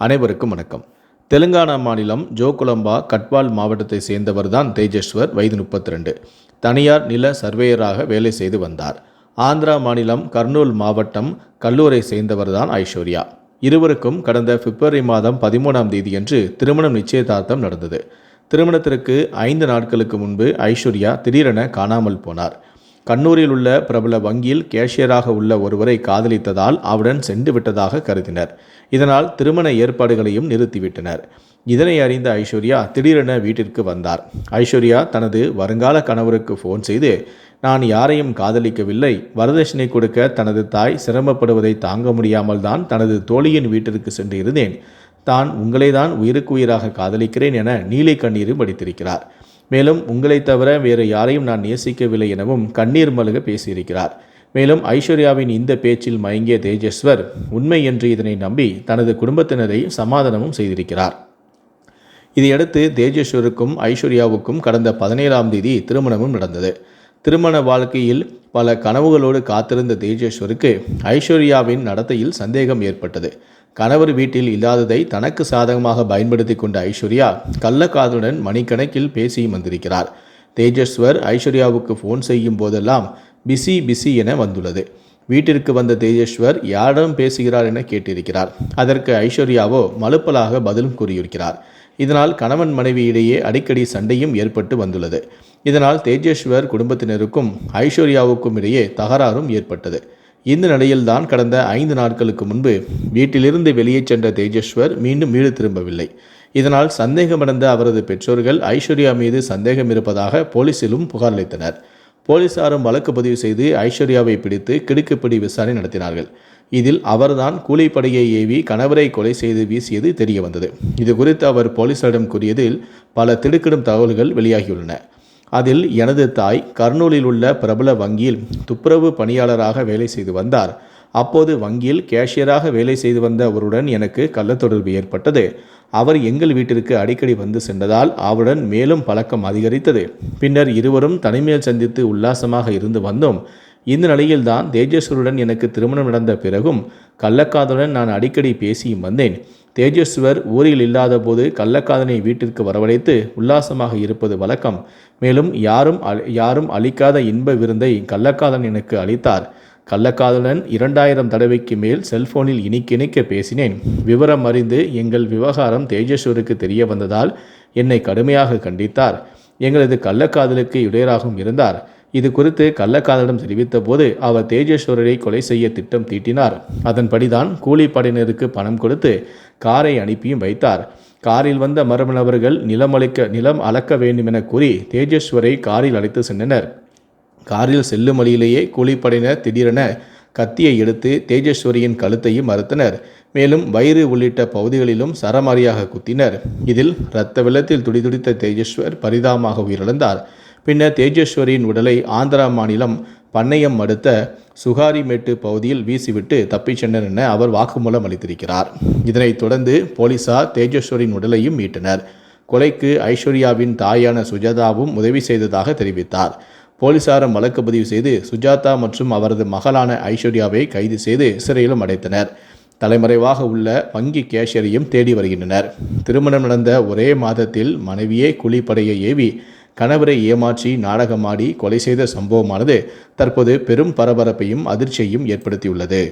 அனைவருக்கும் வணக்கம். தெலுங்கானா மாநிலம் ஜோகுலம்பா கட்வால் மாவட்டத்தை சேர்ந்தவர் தான் தேஜஸ்வர் வயது முப்பத்தி ரெண்டு தனியார் நில சர்வேயராக வேலை செய்து வந்தார். ஆந்திரா மாநிலம் கர்னூல் மாவட்டம் கல்லூரை சேர்ந்தவர் தான் ஐஸ்வர்யா. இருவருக்கும் கடந்த பிப்ரவரி மாதம் பதிமூணாம் தேதியன்று திருமணம் நிச்சயதார்த்தம் நடந்தது. திருமணத்திற்கு ஐந்து நாட்களுக்கு முன்பு ஐஸ்வர்யா திடீரென காணாமல் போனார். கண்ணூரில் உள்ள பிரபல வங்கியில் கேஷியராக உள்ள ஒருவரை காதலித்ததால் அவருடன் சென்று விட்டதாக கருதினர். இதனால் திருமண ஏற்பாடுகளையும் நிறுத்திவிட்டனர். இதனை அறிந்த ஐஸ்வர்யா திடீரென வீட்டிற்கு வந்தார். ஐஸ்வர்யா தனது வருங்கால கணவருக்கு ஃபோன் செய்து நான் யாரையும் காதலிக்கவில்லை. வரதட்சணை கொடுக்க தனது தாய் சிரமப்படுவதை தாங்க முடியாமல் தான் தனது தோழியின் வீட்டிற்கு சென்று இருந்தேன் தான் உங்களை தான் உயிருக்கு உயிராக காதலிக்கிறேன் என நீலை கண்ணீரும் படித்திருக்கிறார் மேலும் உங்களை தவிர வேறு யாரையும் நான் நேசிக்கவில்லை எனவும் கண்ணீர் மல்க பேசியிருக்கிறார். மேலும் ஐஸ்வர்யாவின் இந்த பேச்சில் மயங்கிய தேஜஸ்வர் உண்மை என்று இதனை நம்பி தனது குடும்பத்தினரை சமாதானமும் செய்திருக்கிறார். இதையடுத்து தேஜஸ்வருக்கும் ஐஸ்வர்யாவுக்கும் கடந்த பதினேழாம் தேதி திருமணமும் நடந்தது. திருமண வாழ்க்கையில் பல கனவுகளோடு காத்திருந்த தேஜேஸ்வருக்கு ஐஸ்வர்யாவின் நடத்தையில் சந்தேகம் ஏற்பட்டது. கணவர் வீட்டில் இல்லாததை தனக்கு சாதகமாக பயன்படுத்தி கொண்ட ஐஸ்வர்யா கள்ளக்காதலுடன் மணிக்கணக்கில் பேசியும் வந்திருக்கிறார். தேஜஸ்வர் ஐஸ்வர்யாவுக்கு ஃபோன் செய்யும் போதெல்லாம் பிஸி பிஸி என வந்துள்ளது. வீட்டிற்கு வந்த தேஜஸ்வர் யாரிடம் பேசுகிறார் என கேட்டிருக்கிறார். அதற்கு ஐஸ்வர்யாவோ மலுப்பலாக பதிலும் கூறியிருக்கிறார். இதனால் கணவன் மனைவி இடையே அடிக்கடி சண்டையும் ஏற்பட்டு வந்துள்ளது. இதனால் தேஜேஸ்வர் குடும்பத்தினருக்கும் ஐஸ்வர்யாவுக்கும் இடையே தகராறும் ஏற்பட்டது. இந்த நிலையில்தான் கடந்த ஐந்து நாட்களுக்கு முன்பு வீட்டிலிருந்து வெளியே சென்ற தேஜேஸ்வர் மீண்டும் வீடு திரும்பவில்லை. இதனால் சந்தேகமடைந்த அவரது பெற்றோர்கள் ஐஸ்வர்யா மீது சந்தேகம் இருப்பதாக போலீசிலும் புகார் அளித்தனர். போலீசாரும் வழக்கு பதிவு செய்து ஐஸ்வர்யாவை பிடித்து கிடுக்குப்பிடி விசாரணை நடத்தினார்கள். இதில் அவர்தான் கூலிப்படையை ஏவி கணவரை கொலை செய்து வீசியது தெரிய வந்தது இது குறித்து அவர் போலீசாரிடம் கூறியதில் பல திடுக்கிடும் தகவல்கள் வெளியாகியுள்ளன. அதில் எனது தாய் கர்னூலில் உள்ள பிரபல வங்கியில் துப்புரவு பணியாளராக வேலை செய்து வந்தார். அப்போது வங்கியில் கேஷியராக வேலை செய்து வந்த அவருடன் எனக்கு கள்ளத்தொடர்பு ஏற்பட்டது. அவர் எங்கள் வீட்டிற்கு அடிக்கடி வந்து சென்றதால் அவருடன் மேலும் பழக்கம் அதிகரித்தது. பின்னர் இருவரும் தனிமையில் சந்தித்து உல்லாசமாக இருந்து வந்தோம். இந்த நிலையில்தான் தேஜஸ்வருடன் எனக்கு திருமணம் நடந்த பிறகும் கள்ளக்காதலுடன் நான் அடிக்கடி பேசியும் வந்தேன். தேஜஸ்வர் ஊரில் இல்லாதபோது கள்ளக்காதனை வீட்டிற்கு வரவழைத்து உல்லாசமாக இருப்பது வழக்கம். மேலும் யாரும் யாரும் அளிக்காத இன்ப விருந்தை கள்ளக்காதன் எனக்கு அளித்தார். கள்ளக்காதலன் இரண்டாயிரம் தடவைக்கு மேல் செல்போனில் இனிக்கிணைக்க பேசினேன். விவரம் அறிந்து எங்கள் விவகாரம் தேஜஸ்வருக்கு தெரிய வந்ததால் என்னை கடுமையாக கண்டித்தார். எங்களது கள்ளக்காதலுக்கு இடையராகவும் இருந்தார். இது குறித்து கள்ளக்காதலிடம் தெரிவித்த போது அவர் தேஜேஸ்வரரை கொலை செய்ய திட்டம் தீட்டினார். அதன்படிதான் கூலிப்படையினருக்கு பணம் கொடுத்து காரை அனுப்பியும் வைத்தார். காரில் வந்த மர்ம நபர்கள் நிலம் அளிக்க நிலம் அளக்க வேண்டும் என கூறி தேஜஸ்வரை காரில் அழைத்து சென்றனர். காரில் செல்லும் வழியிலேயே கூலிப்படையினர் திடீரென கத்தியை எடுத்து தேஜஸ்வரியின் கழுத்தையும் மறுத்தனர் மேலும் வயிறு உள்ளிட்ட பகுதிகளிலும் சரமாரியாக குத்தினர். இதில் இரத்த வெள்ளத்தில் துடிதுடித்த தேஜஸ்வர் பரிதாபமாக உயிரிழந்தார். பின்னர் தேஜேஸ்வரியின் உடலை ஆந்திரா மாநிலம் பண்ணையம் அடுத்த சுகாரிமேட்டு பகுதியில் வீசிவிட்டு தப்பிச் சென்றனர் என அவர் வாக்குமூலம் அளித்திருக்கிறார். இதனைத் தொடர்ந்து போலீசார் தேஜேஸ்வரின் உடலையும் மீட்டனர். கொலைக்கு ஐஸ்வர்யாவின் தாயான சுஜாதாவும் உதவி செய்ததாக தெரிவித்தார். போலீசாரும் வழக்கு பதிவு செய்து சுஜாதா மற்றும் அவரது மகளான ஐஸ்வர்யாவை கைது செய்து சிறையிலும் அடைத்தனர். தலைமறைவாக உள்ள வங்கி கேஷியரையும் தேடி வருகின்றனர். திருமணம் நடந்த ஒரே மாதத்தில் மனைவியே குழிப்படையை ஏவி கணவரை ஏமாற்றி நாடகமாடி கொலை செய்த சம்பவமானது தற்போது பெரும் பரபரப்பையும் அதிர்ச்சியையும் ஏற்படுத்தியுள்ளது.